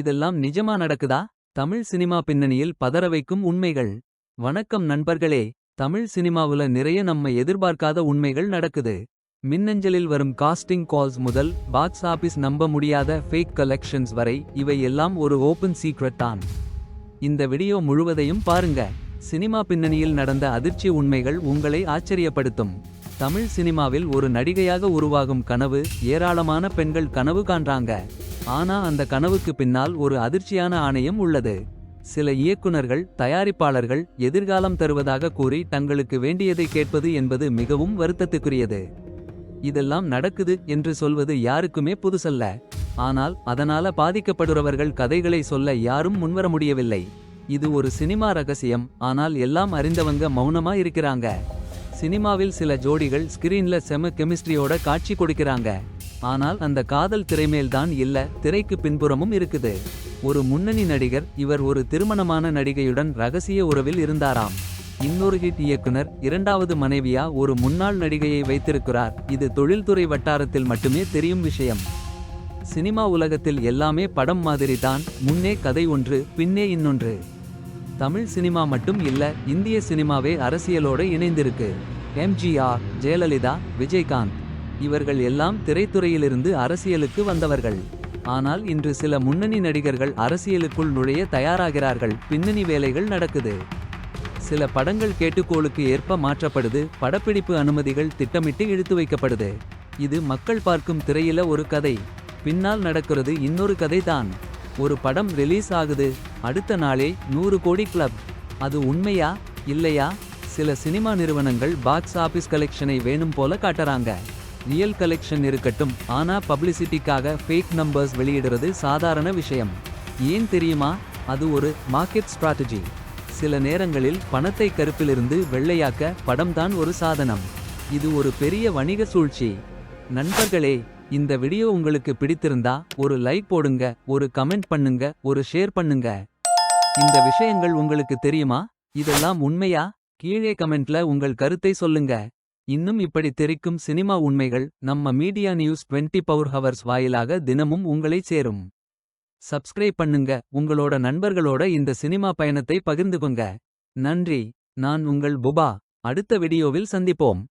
இதெல்லாம் நிஜமா நடக்குதா? தமிழ் சினிமா பின்னணியில் பதற வைக்கும் உண்மைகள். வணக்கம் நண்பர்களே தமிழ் சினிமாவுல நிறைய நம்ம எதிர்பார்க்காத உண்மைகள் நடக்குது. மின்னஞ்சலில் வரும் காஸ்டிங் கால்ஸ் முதல் பாக்ஸ் ஆபீஸ் நம்ப முடியாத ஃபேக் கலெக்ஷன்ஸ் வரை இவை எல்லாம் ஒரு ஓபன் சீக்ரெட் தான். இந்த வீடியோ முழுவதையும் பாருங்க. சினிமா பின்னணியில் நடந்த அதிர்ச்சி உண்மைகள் உங்களை ஆச்சரியப்படுத்தும். தமிழ் சினிமாவில் ஒரு நடிகையாக உருவாகும் கனவு ஏராளமான பெண்கள் கனவு காண்றாங்க. ஆனா அந்த கனவுக்கு பின்னால் ஒரு அதிர்ச்சியான ஆணையம் உள்ளது. சில இயக்குனர்கள் தயாரிப்பாளர்கள் எதிர்காலம் தருவதாக கூறி தங்களுக்கு வேண்டியதை கேட்பது என்பது மிகவும் வருத்தத்துக்குரியது. இதெல்லாம் நடக்குது என்று சொல்வது யாருக்குமே புதுசல்ல. ஆனால் அதனால பாதிக்கப்படுறவர்கள் கதைகளை சொல்ல யாரும் முன்வர முடியவில்லை. இது ஒரு சினிமா ரகசியம் ஆனால் எல்லாம் அறிந்தவங்க மௌனமா இருக்கிறாங்க. சினிமாவில் சில ஜோடிகள் ஸ்கிரீன்ல செம கெமிஸ்ட்ரியோட காட்சி கொடுக்கிறாங்க. ஆனால் அந்த காதல் திரைமேல்தான் இல்ல திரைக்கு பின்புறமும் இருக்குது. ஒரு முன்னணி நடிகர் இவர் ஒரு திருமணமான நடிகையுடன் ரகசிய உறவில் இருந்தாராம். இன்னொரு ஹிட் இயக்குனர் இரண்டாவது மனைவியா ஒரு முன்னாள் நடிகையை வைத்திருக்கிறார். இது தொழில்துறை வட்டாரத்தில் மட்டுமே தெரியும் விஷயம். சினிமா உலகத்தில் எல்லாமே படம் மாதிரி தான் முன்னே கதை ஒன்று பின்னே இன்னொன்று. தமிழ் சினிமா மட்டும் இல்ல இந்திய சினிமாவே அரசியலோடு இணைந்திருக்கு. எம்ஜிஆர் ஜெயலலிதா விஜயகாந்த். இவர்கள் எல்லாம் திரைத்துறையிலிருந்து அரசியலுக்கு வந்தவர்கள். ஆனால் இன்று சில முன்னணி நடிகர்கள் அரசியலுக்குள் நுழைய தயாராகிறார்கள். பின்னணி வேலைகள் நடக்குது. சில படங்கள் கேட்டுக்கோளுக்கு ஏற்ப மாற்றப்படுது. படப்பிடிப்பு அனுமதிகள் திட்டமிட்டு இழுத்து வைக்கப்படுது. இது மக்கள் பார்க்கும் திரையில ஒரு கதை. பின்னால் நடக்கிறது இன்னொரு கதை தான் ஒரு படம் ரிலீஸ் ஆகுது. அடுத்த நாளே நூறு கோடி கிளப். அது உண்மையா? இல்லையா? சில சினிமா நிறுவனங்கள் பாக்ஸ் ஆபீஸ் கலெக்ஷனை வேணும் போல காட்டுறாங்க. ரியல் கலெக்ஷன் இருக்கட்டும். ஆனா பப்ளிசிட்டிக்காக ஃபேக் நம்பர்ஸ் வெளியிடுறது சாதாரண விஷயம். ஏன் தெரியுமா? அது ஒரு மார்க்கெட் ஸ்ட்ராட்டஜி சில நேரங்களில் பணத்தை கருப்பிலிருந்து வெள்ளையாக்க படம்தான் ஒரு சாதனம். இது ஒரு பெரிய வணிக சூழ்ச்சி. நண்பர்களே இந்த வீடியோ உங்களுக்கு பிடித்திருந்தா ஒரு லைக் போடுங்க ஒரு கமெண்ட் பண்ணுங்க ஒரு ஷேர் பண்ணுங்க. இந்த விஷயங்கள் உங்களுக்கு தெரியுமா? இதெல்லாம் உண்மையா? கீழே கமெண்ட்ல உங்கள் கருத்தை சொல்லுங்க. இன்னும் இப்படி தெரிக்கும் சினிமா உண்மைகள் நம்ம மீடியா நியூஸ் 20 பவர் ஹவர்ஸ் வாயிலாக தினமும் உங்களை சேரும். சப்ஸ்கிரைப் பண்ணுங்க உங்களோட நண்பர்களோட இந்த சினிமா பயணத்தை பகிர்ந்துக்குங்க நன்றி நான் உங்கள் புபா. அடுத்த வீடியோவில் சந்திப்போம்.